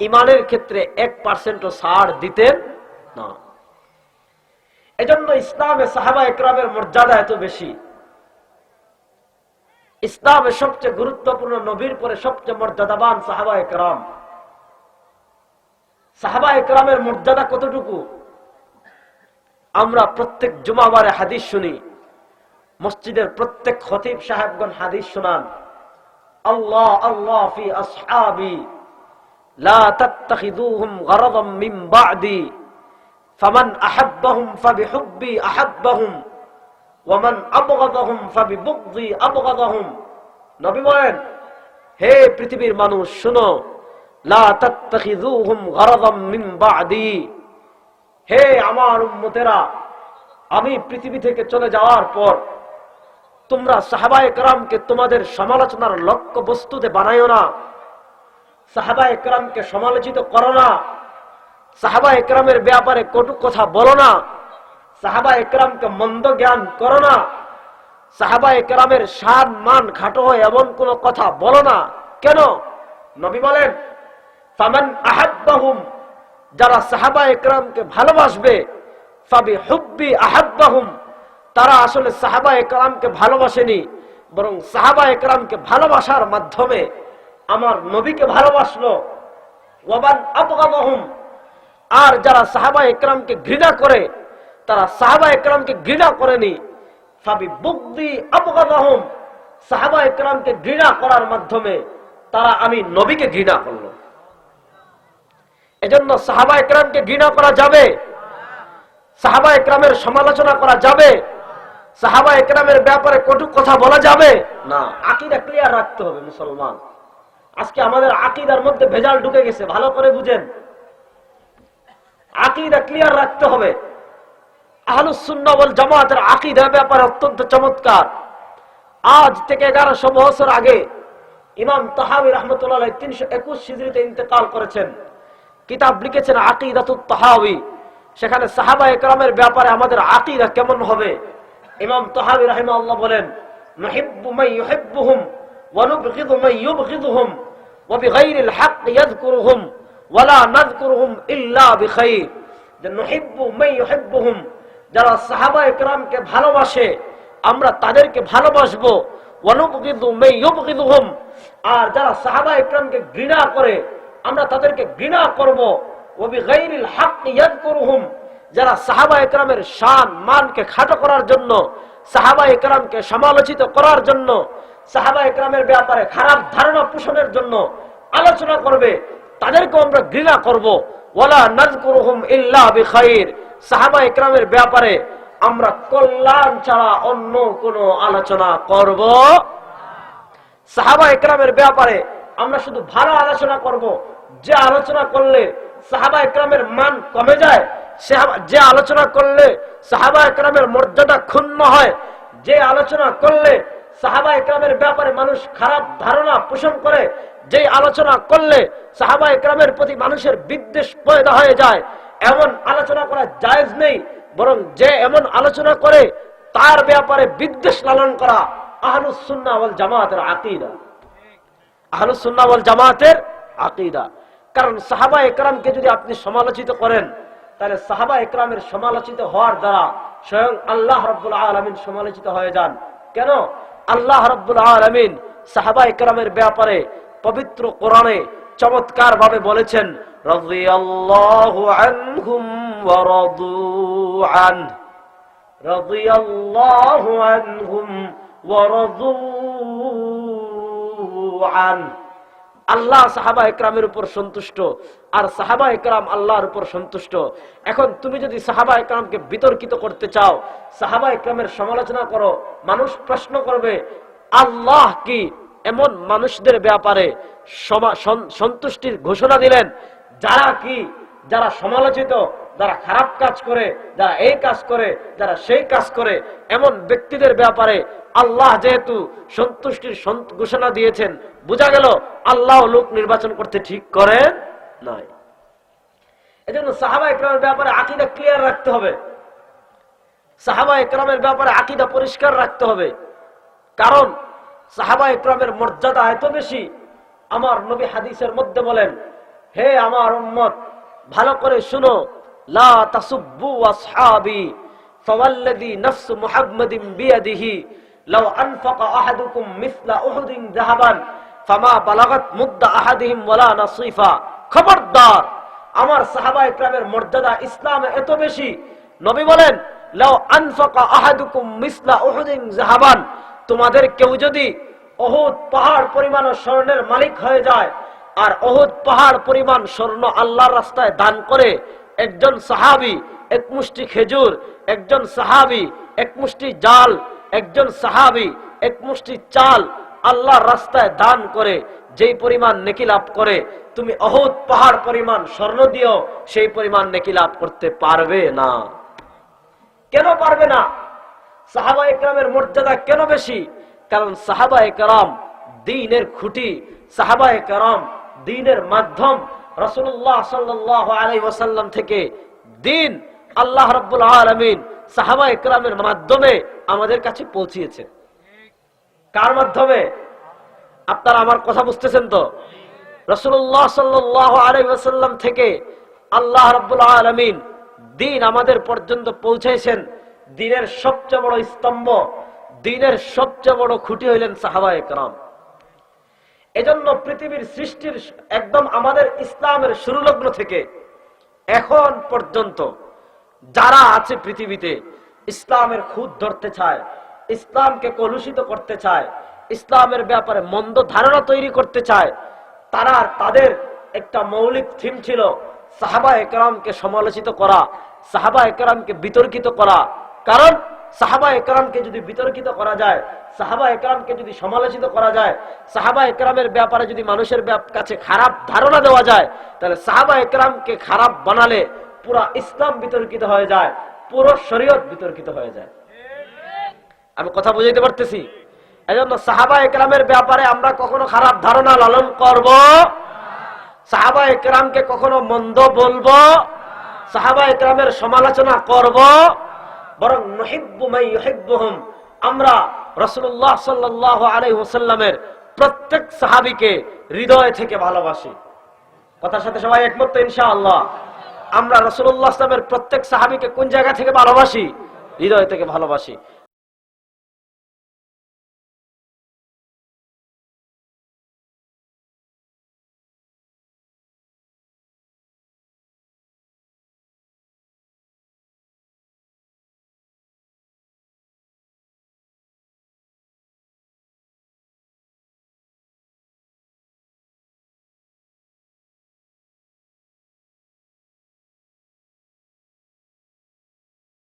ইমানের ক্ষেত্রে এক পার্সেন্টও ছাড় দিতেন না। এজন্য ইসলামে সাহাবা একরামের মর্যাদা এত বেশি। ইসলামের সবচেয়ে গুরুত্বপূর্ণ নবীর পরে সবচেয়ে মর্যাদাবান সাহাবা একরাম। সাহাবা একরামের মর্যাদা কতটুকু? আমরা প্রত্যেক জুমাবারে হাদিস শুনি, মসজিদের প্রত্যেক খতিব সাহেবগণ হাদিস শোনান, আল্লাহ আল্লাহ ফি আসহাবি। হে পৃথিবীর মানুষ, শুনো, লা হে আমার উম্মতেরা, আমি পৃথিবী থেকে চলে যাওয়ার পর তোমরা সাহাবায়ে কেরামকে তোমাদের সমালোচনার লক্ষ্য বস্তুতে বানাইও না। সাহাবা একরামকে সমালোচিত করো না। সাহাবা একরামের ব্যাপারে কটু কথা বলো না। সাহাবা একরামকে মন্দ জ্ঞান করো না। সাহাবা একরামের সান, মান, খাটো হয় এমন কোন কথা বলো না। কেন? নবী বলেন যারা সাহাবা একরামকে ভালোবাসবে তারা আসলে সাহাবা একরামকে ভালোবাসেনি, বরং সাহাবা একরামকে ভালোবাসার মাধ্যমে আমার নবীকে ভালোবাসলো। ওয়াবান আবগাবাহুম আর যারা সাহাবা একরামকে ঘৃণা করে তারা সাহাবা একরামকে ঘৃণা করেনি। ফাবি বুগদি আবগাবাহুম সাহাবা একরামকে ঘৃণা করার মাধ্যমে তারা আমি নবীকে ঘৃণা করল এজন্য সাহাবা একরামকে ঘৃণা করা যাবে। সাহাবা একরামের সমালোচনা করা যাবে। সাহাবা একরামের ব্যাপারে কটু কথা বলা যাবে। না। আকিদা ক্লিয়ার রাখতে হবে মুসলমান। আজকে আমাদের আকিদার মধ্যে ভেজাল ঢুকে গেছে, ভালো করে বুঝেন। আকিদা ক্লিয়ার রাখতে হবে। আহলুসুন্নবল জামাতের আকিদার ব্যাপারে অত্যন্ত চমৎকার। আজ থেকে এগারোশো বছর আগে ইমাম তাহাবি রহমতুল্লাহ তিনশো একুশ সিজরিতে ইন্তেকাল করেছেন। কিতাব লিখেছেন আকিদাতুল তাহাবি। সেখানে সাহাবা একরামের ব্যাপারে আমাদের আকিদা কেমন হবে? ইমাম তাহাবি রাহিমা আল্লাহ বলেন, নহিব্বু মাই ইউহিব্বুহুম ওয়া মাই ইউবগিদুহুম। وبغير الحق يذكرهم ولا نذكرهم إلا بخير نحب من يحبهم যারা সাহাবা একরামকে ভালোবাসে আমরা তাদেরকে ভালোবাসবো ওয়ানুবগিদু মে ইউবগিদুহুম আর যারা সাহাবা একরামকে ঘৃণা করে আমরা তাদেরকে ঘৃণা করব ওবি গাইরিল হক ইয়াদকুরুহুম যারা সাহাবা একরামের শান মানকে খাটো করার জন্য সাহাবা একরামকে সমালোচিত করার জন্য সাহাবা একরামের ব্যাপারে খারাপ ধারণা পোষণের জন্য আলোচনা করবে তাদেরকে আমরা ঘৃণা করব। ওয়ালা নাজকুরুহুম ইল্লা বিখাইর। সাহাবা একরামের ব্যাপারে আমরা কল্যাণ ছাড়া অন্য কোনো আলোচনা করব সাহাবা একরামের ব্যাপারে আমরা শুধু ভালো আলোচনা করব। যে আলোচনা করলে সাহাবা একরামের মান কমে যায় যে আলোচনা করলে সাহাবা একরামের মর্যাদা ক্ষুণ্ণ হয়, যে আলোচনা করলে সাহাবা একরামের ব্যাপারে মানুষ খারাপ ধারণা পোষণ করে যে আলোচনা করলে সাহাবা একরামের প্রতি মানুষের বিদ্বেষ পয়দা হয়ে যায়। এমন আলোচনা করা জায়েজ নেই, বরং যে এমন আলোচনা করে, তার ব্যাপারে বিদ্বেষ লালন করা আহলুসুন্না ওয়াল জামাতের আকিদা। আহলুসুন্না ওয়াল জামাতের আকিদা। কারণ সাহাবা একরামকে যদি আপনি সমালোচিত করেন, তাহলে সাহাবা একরামের সমালোচিত হওয়ার দ্বারা স্বয়ং আল্লাহ রব্বুল আলমিন সমালোচিত হয়ে যান। কেন? আল্লাহ রব্বুল আলমিন সাহাবা ইকরামের ব্যাপারে পবিত্র কোরআনে চমৎকার ভাবে বলেছেন রাদিয়াল্লাহু আল্লাহ সাহাবা একরামের উপর সন্তুষ্ট আর সাহাবা একরাম আল্লাহর উপর সন্তুষ্ট। এখন তুমি যদি সাহাবা একরামকে বিতর্কিত করতে চাও, সাহাবা একরামের সমালোচনা করো, মানুষ প্রশ্ন করবে, আল্লাহ কি এমন মানুষদের ব্যাপারে সন্তুষ্টির ঘোষণা দিলেন? যারা কি? যারা সমালোচিত যারা খারাপ কাজ করে, যারা এই কাজ করে, যারা সেই কাজ করে, এমন ব্যক্তিদের ব্যাপারে আল্লাহ যেহেতু সন্তুষ্টির ঘোষণা দিয়েছেন, বোঝা গেল আল্লাহ লোক নির্বাচন করতে ঠিক করেন নাই। এজন্য সাহাবা ইকরামের ব্যাপারে আকিদা ক্লিয়ার রাখতে হবে। সাহাবা ইকরামের ব্যাপারে আকিদা পরিষ্কার রাখতে হবে। কারণ সাহাবা ইকরামের মর্যাদা এত বেশি, আমার নবী হাদিসের মধ্যে বলেন, হে আমার উম্মত, ভালো করে শুনো লা তাসুব্বু আসহাবি ফাওয়াল্লাযী নাফসু মুহাম্মাদিন বিয়াদিহি। আনফাকা আহাদুকুম মিসলা উহুদিন যাহাবান, ফামা বালাগাত মুদ্দা আহাদিহিম ওয়ালা খবরদার, আমার সাহাবা ইকরামের মর্যাদা ইসলামে এত বেশি। নবী বলেন, লাউ আনফাকা আহাদুকুম মিসলা উহুদিন যাহাবান, তোমাদের কেউ যদি অহুদ পাহাড় পরিমাণ স্বর্ণের মালিক হয়ে যায়, আর অহুদ পাহাড় পরিমাণ স্বর্ণ আল্লাহর রাস্তায় দান করে একজন সাহাবি, এক মুষ্টি খেজুর, একজন সাহাবি, এক মুষ্টি জাল, একজন সাহাবি, এক মুষ্টি চাল আল্লাহর রাস্তায় দান করে, যেই পরিমাণ নেকি লাভ করে। তুমি অহুদ পাহাড় পরিমাণ স্বর্ণ দিও সেই পরিমাণ নেকি লাভ করতে পারবে না। কেন পারবে না? সাহাবা একরামের মর্যাদা কেন বেশি? কারণ সাহাবা একরাম দিনের খুঁটি, সাহাবা একরাম দিনের মাধ্যম রসুল্লাহ সাল্লাহ আলাই থেকে দিন আল্লাহ রব্বুল আলমিন সাহাবা একরামের মাধ্যমে আমাদের কাছে পৌঁছিয়েছে। কার মাধ্যমে? আপনারা আমার কথা বুঝতেছেন তো? রসুল্লাহ সাল্লাহ আলাই ওয়াসাল্লাম থেকে আল্লাহ রব্বুল আলমিন দিন আমাদের পর্যন্ত পৌঁছেছেন। দিনের সবচেয়ে বড় স্তম্ভ, দিনের সবচেয়ে বড় খুঁটি হইলেন সাহাবা একরাম। এজন্য পৃথিবীর সৃষ্টির একদম আমাদের ইসলামের শুরু লগ্ন থেকে এখন পর্যন্ত যারা আছে পৃথিবীতে ইসলামের খুদ ধরতে চায়, ইসলামকে কলুষিত করতে চায়, ইসলামের ব্যাপারে মন্দ ধারণা তৈরি করতে চায়, তারা তাদের একটা মৌলিক থিম ছিল সাহাবা একরামকে সমালোচিত করা সাহাবা একরামকে বিতর্কিত করা। কারণ সাহাবা একরামকে যদি বিতর্কিত করা যায়, সাহাবা একরামকে যদি সমালোচিত করা যায়, সাহাবা একরামের ব্যাপারে যদি মানুষের কাছে খারাপ ধারণা দেওয়া যায়, তাহলে সাহাবা একরামকে খারাপ বানালে পুরা ইসলাম বিতর্কিত হয়ে যায়, পুরো শরীয়ত বিতর্কিত হয়ে যায়। আমি কথা বুঝাইতে পারতেছি? এজন্য সাহাবা একরামের ব্যাপারে আমরা কখনো খারাপ ধারণা লালন করব? সাহাবা একরামকে কখনো মন্দ বলব? সাহাবা একরামের সমালোচনা করব? বরং নহিব্বু মাই ইউহিব্বুহুম। আমরা রাসূলুল্লাহ সাল্লাল্লাহু আলাইহি প্রত্যেক সাহাবিকে হৃদয় থেকে ভালোবাসি। কথার সাথে সবাই একমত তো ইনশাআল্লাহ? আমরা রাসূলুল্লাহ সাল্লামের প্রত্যেক সাহাবীকে কোন জায়গা থেকে ভালোবাসি? হৃদয় থেকে ভালোবাসি।